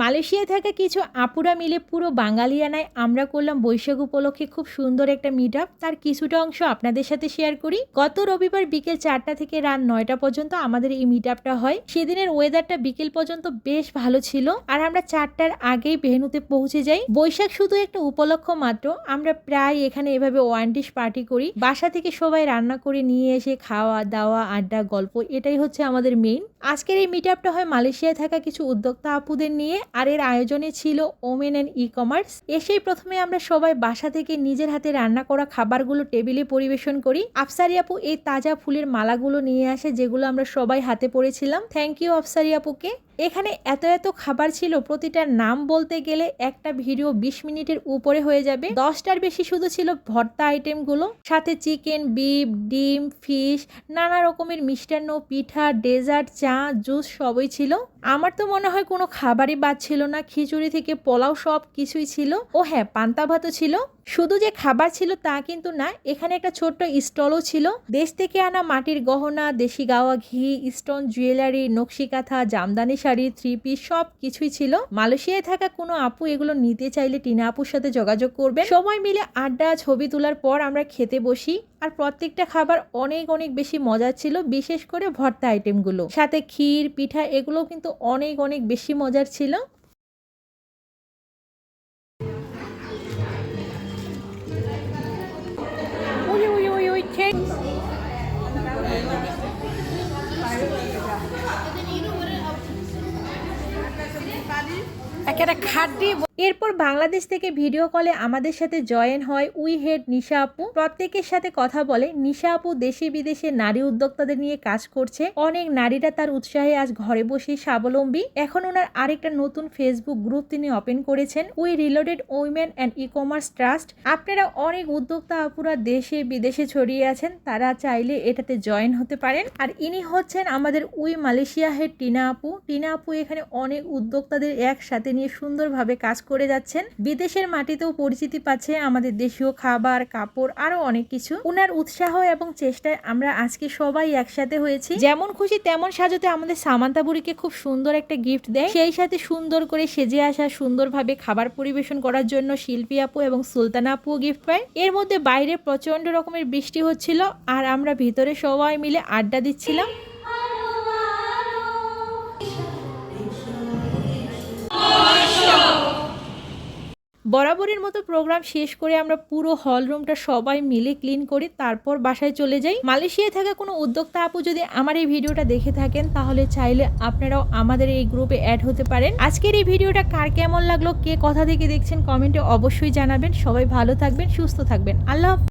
মালয়েশিয়ায় থাকা কিছু আপুরা মিলে পুরো বাঙালিয়ানায় আমরা করলাম বৈশাখ উপলক্ষে খুব সুন্দর একটা মিট আপ তার কিছুটা অংশ আপনাদের সাথে শেয়ার করি। গত রবিবার বিকেল চারটা থেকে রাত নয়টা পর্যন্ত আমাদের এই মিট আপটা হয়। সেদিনের ওয়েদারটা বিকেল পর্যন্ত বেশ ভালো ছিল। আর আমরা চারটার আগেই ভেনুতে পৌঁছে যাই। বৈশাখ শুধু একটা উপলক্ষ মাত্র। আমরা প্রায় এখানে এভাবে ওয়ান ডিশ পার্টি করি। বাসা থেকে সবাই রান্না করে নিয়ে এসে খাওয়া, দাওয়া, আড্ডা, গল্প, এটাই হচ্ছে আমাদের মেইন আজকের এই মিট আপটা হয় মালয়েশিয়ায় থাকা কিছু উদ্যোক্তা আপুদের নিয়ে। আর এর আয়োজনে ছিল ওমেন অ্যান্ড ই কমার্স এসেই প্রথমে আমরা সবাই বাসা থেকে নিজের হাতে রান্না করা খাবারগুলো টেবিলে পরিবেশন করি। আফসারি আপু এই তাজা ফুলের মালাগুলো নিয়ে আসে যেগুলো আমরা সবাই হাতে পড়েছিলাম। থ্যাংক ইউ আফসারি আপুকে। এখানে এত এত খাবার ছিল, প্রতিটার নাম বলতে গেলে একটা ভিডিও বিশ মিনিটের উপরে হয়ে যাবে। দশটার বেশি শুধু ছিল ভর্তা আইটেমগুলো। সাথে চিকেন, বিফ, ডিম, ফিশ, নানা রকমের মিষ্টান্ন, পিঠা, ডেজার্ট, চা, জুস সবই ছিল। আমার তো মনে হয় কোনো খাবারই বাদ ছিল না, খিচুড়ি থেকে পোলাও সব কিছুই ছিল। ও হ্যাঁ পান্তা ভাতও ছিল। শুধু যে খাবার ছিল তা কিন্তু না, এখানে একটা ছোট্ট স্টলও ছিল। দেশ থেকে আনা মাটির গহনা, দেশি গাওয়া ঘি, স্টোন জুয়েলারি নকশি কাঁথা জামদানি শাড়ি থ্রি পিস সব কিছুই ছিল। মালয়েশিয়ায় থাকা কোনো আপু এগুলো নিতে চাইলে টিনা আপুর সাথে যোগাযোগ করবে সবাই মিলে আড্ডা, ছবি তোলার পর আমরা খেতে বসি। আর প্রত্যেকটা খাবার অনেক অনেক বেশি মজার ছিল, বিশেষ করে ভর্তা আইটেমগুলো সাথে ক্ষীর, পিঠা এগুলো কিন্তু অনেক অনেক বেশি মজার ছিল। একটা খাড্ডি এরপর বাংলাদেশ থেকে ভিডিও কলে আমাদের সাথে জয়েন হয় উই হেড নিশা আপু। প্রত্যেকের সাথে কথা বলে নিশা আপু দেশে বিদেশে নারী উদ্যোক্তাদের নিয়ে কাজ করছে। অনেক নারীরা তার উৎসাহে আজ ঘরে বসে স্বাবলম্বী। এখন ওনার আরেকটা নতুন ফেসবুক গ্রুপ তিনি ওপেন করেছেন, we reloaded women and e commerce trust. আপনারা অনেক উদ্যোক্তা আপুরা দেশে বিদেশে ছড়িয়ে আছেন, তারা চাইলে এটাতে জয়েন হতে পারেন। আর ইনি হচ্ছেন আমাদের উই মালয়েশিয়া হেড টিনা আপু। টিনা আপু এখানে অনেক উদ্যোক্তাদের একসাথে নিয়ে সুন্দরভাবে কাজ করে যাচ্ছেন। বিদেশের মাটিতেও পরিচিতি পাচ্ছে আমাদের দেশীয় খাবার, কাপড়, আরও অনেক কিছু। উনার উৎসাহ এবং চেষ্টায় আমরা আজকে সবাই একসাথে হয়েছি। যেমন খুশি তেমন সাজাতে আমাদের সামান্তা বুড়িকে খুব সুন্দর একটা গিফট দেয়। সেই সাথে সুন্দর করে সেজে আসা, সুন্দরভাবে খাবার পরিবেশন করার জন্য শিল্পী আপু এবং সুলতানা আপুও গিফট পায়। এর মধ্যে বাইরে প্রচণ্ড রকমের বৃষ্টি হচ্ছিল আর আমরা ভিতরে সবাই মিলে আড্ডা দিচ্ছিলাম। বরাবরের মতো প্রোগ্রাম শেষ করে আমরা পুরো হল রুমটা সবাই মিলে ক্লিন করি, তারপর বাসায় চলে যাই। মালয়েশিয়ায় থাকা কোনো উদ্যোক্তা আপু যদি আমার এই ভিডিওটা দেখে থাকেন, তাহলে চাইলে আপনারাও আমাদের এই গ্রুপে অ্যাড হতে পারেন। আজকের এই ভিডিওটা কার কেমন লাগল, কে কথা থেকে দেখছেন কমেন্টে অবশ্যই জানাবেন। সবাই ভালো থাকবেন, সুস্থ থাকবেন। আল্লাহ।